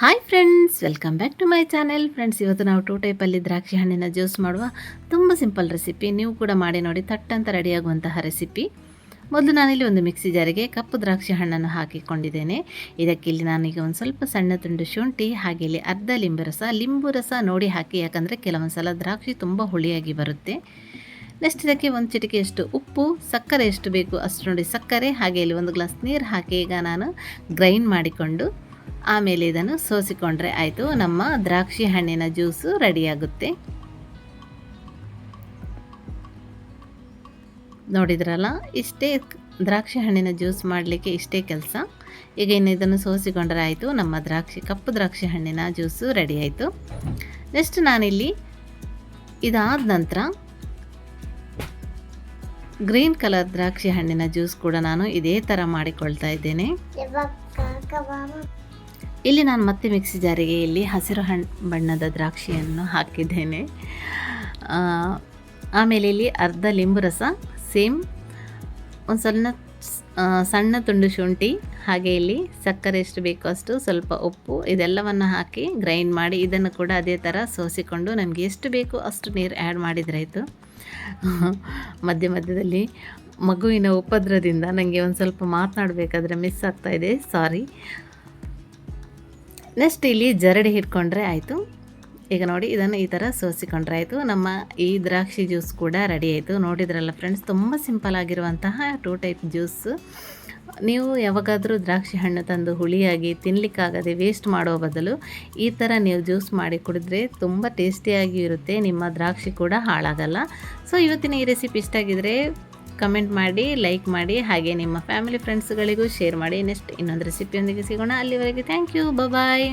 Hi friends welcome back to my channel friends ಇವತ್ತು ನಾವು two ಟೈಪಲ್ಲಿ ದ್ರಾಕ್ಷಿ ಹಣ್ಣಿನ ಜ್ಯೂಸ್ ಮಾಡುವ ತುಂಬ ಸಿಂಪಲ್ ರೆಸಿಪಿ ನೀವು ಕೂಡ ಮಾಡಿ ನೋಡಿ, ತಟ್ಟಂತ ರೆಡಿಯಾಗುವಂತಹ ರೆಸಿಪಿ ಮೊದಲು ನಾನಿಲ್ಲಿ ಒಂದು ಮಿಕ್ಸಿ ಜಾರಿಗೆ ಕಪ್ಪು ದ್ರಾಕ್ಷಿ ಹಣ್ಣನ್ನು ಹಾಕಿಕೊಂಡಿದ್ದೇನೆ. ಇದಕ್ಕೆ ಇಲ್ಲಿ ನಾನೀಗ ಒಂದು ಸ್ವಲ್ಪ ಸಣ್ಣ ತುಂಡು ಶುಂಠಿ, ಹಾಗೆ ಇಲ್ಲಿ ಅರ್ಧ ಲಿಂಬು ರಸ ಲಿಂಬು ರಸ ನೋಡಿ ಹಾಕಿ, ಯಾಕಂದರೆ ಕೆಲವೊಂದು ಸಲ ದ್ರಾಕ್ಷಿ ತುಂಬ ಹುಳಿಯಾಗಿ ಬರುತ್ತೆ. ನೆಕ್ಸ್ಟ್ ಇದಕ್ಕೆ ಒಂದು ಚಿಟಿಕೆಯಷ್ಟು ಉಪ್ಪು, ಸಕ್ಕರೆ ಎಷ್ಟು ಬೇಕು ಅಷ್ಟು ನೋಡಿ, ಸಕ್ಕರೆ, ಹಾಗೆ ಇಲ್ಲಿ ಒಂದು ಗ್ಲಾಸ್ ನೀರು ಹಾಕಿ ಈಗ ನಾನು ಗ್ರೈಂಡ್ ಮಾಡಿಕೊಂಡು ಆಮೇಲೆ ಇದನ್ನು ಸೋಸಿಕೊಂಡ್ರೆ ಆಯಿತು, ನಮ್ಮ ದ್ರಾಕ್ಷಿ ಹಣ್ಣಿನ ಜ್ಯೂಸು ರೆಡಿಯಾಗುತ್ತೆ. ನೋಡಿದ್ರಲ್ಲ, ಇಷ್ಟೇ ದ್ರಾಕ್ಷಿ ಹಣ್ಣಿನ ಜ್ಯೂಸ್ ಮಾಡಲಿಕ್ಕೆ ಇಷ್ಟೇ ಕೆಲಸ. ಈಗ ಇನ್ನು ಇದನ್ನು ಸೋಸಿಕೊಂಡ್ರೆ ಆಯಿತು, ನಮ್ಮ ದ್ರಾಕ್ಷಿ, ಕಪ್ಪು ದ್ರಾಕ್ಷಿ ಹಣ್ಣಿನ ಜ್ಯೂಸು ರೆಡಿ ಆಯಿತು. ನೆಕ್ಸ್ಟ್ ನಾನಿಲ್ಲಿ ಇದಾದ ನಂತರ ಗ್ರೀನ್ ಕಲರ್ ದ್ರಾಕ್ಷಿ ಹಣ್ಣಿನ ಜ್ಯೂಸ್ ಕೂಡ ನಾನು ಇದೇ ಥರ ಮಾಡಿಕೊಳ್ತಾ ಇದ್ದೇನೆ. ಇಲ್ಲಿ ನಾನು ಮತ್ತೆ ಮಿಕ್ಸಿ ಜಾರಿಗೆ ಇಲ್ಲಿ ಹಸಿರು ಹಣ್ಣು ಬಣ್ಣದ ದ್ರಾಕ್ಷಿಯನ್ನು ಹಾಕಿದ್ದೇನೆ. ಆಮೇಲೆ ಇಲ್ಲಿ ಅರ್ಧ ಲಿಂಬು ರಸ ಸೇಮ್ ಒಂದು ಸಣ್ಣ ಸಣ್ಣ ತುಂಡು ಶುಂಠಿ, ಹಾಗೆ ಇಲ್ಲಿ ಸಕ್ಕರೆ ಎಷ್ಟು ಬೇಕೋ ಅಷ್ಟು ಸ್ವಲ್ಪ ಉಪ್ಪು, ಇದೆಲ್ಲವನ್ನು ಹಾಕಿ ಗ್ರೈಂಡ್ ಮಾಡಿ ಇದನ್ನು ಕೂಡ ಅದೇ ಥರ ಸೋಸಿಕೊಂಡು ನಮಗೆ ಎಷ್ಟು ಬೇಕೋ ಅಷ್ಟು ನೀರು ಆ್ಯಡ್ ಮಾಡಿದ್ರಾಯಿತು. ಮಧ್ಯ ಮಧ್ಯದಲ್ಲಿ ಮಗುವಿನ ಉಪದ್ರದಿಂದ ನನಗೆ ಒಂದು ಸ್ವಲ್ಪ ಮಾತನಾಡಬೇಕಾದ್ರೆ ಮಿಸ್ ಆಗ್ತಾಯಿದೆ ಸಾರಿ ನೆಕ್ಸ್ಟ್ ಇಲ್ಲಿ ಜರಡಿ ಹಿಡ್ಕೊಂಡ್ರೆ ಆಯಿತು. ಈಗ ನೋಡಿ, ಇದನ್ನು ಈ ಥರ ಸೋಸಿಕೊಂಡ್ರೆ ಆಯಿತು. ನಮ್ಮ ಈ ದ್ರಾಕ್ಷಿ ಜ್ಯೂಸ್ ಕೂಡ ರೆಡಿ ಆಯಿತು. ನೋಡಿದ್ರಲ್ಲ ಫ್ರೆಂಡ್ಸ್ ತುಂಬ ಸಿಂಪಲ್ ಆಗಿರುವಂತಹ ಟೂ ಟೈಪ್ ಜ್ಯೂಸ್ ನೀವು ಯಾವಾಗಾದರೂ ದ್ರಾಕ್ಷಿ ಹಣ್ಣು ತಂದು ಹುಳಿಯಾಗಿ ತಿನ್ನಲಿಕ್ಕಾಗದೆ ವೇಸ್ಟ್ ಮಾಡೋ ಬದಲು ಈ ಥರ ನೀವು ಜ್ಯೂಸ್ ಮಾಡಿ ಕುಡಿದ್ರೆ ತುಂಬ ಟೇಸ್ಟಿಯಾಗಿ ಇರುತ್ತೆ ನಿಮ್ಮ ದ್ರಾಕ್ಷಿ ಕೂಡ ಹಾಳಾಗಲ್ಲ. ಸೊ ಇವತ್ತಿನ ಈ ರೆಸಿಪಿ ಇಷ್ಟ ಕಮೆಂಟ್ ಮಾಡಿ ಲೈಕ್ ಮಾಡಿ, ಹಾಗೆ ನಿಮ್ಮ ಫ್ಯಾಮಿಲಿ ಫ್ರೆಂಡ್ಸ್ಗಳಿಗೂ ಶೇರ್ ಮಾಡಿ. ನೆಕ್ಸ್ಟ್ ಇನ್ನೊಂದು ರೆಸಿಪಿಯೊಂದಿಗೆ ಸಿಗೋಣ. ಅಲ್ಲಿವರೆಗೆ ಥ್ಯಾಂಕ್ ಯು ಬಾಯ್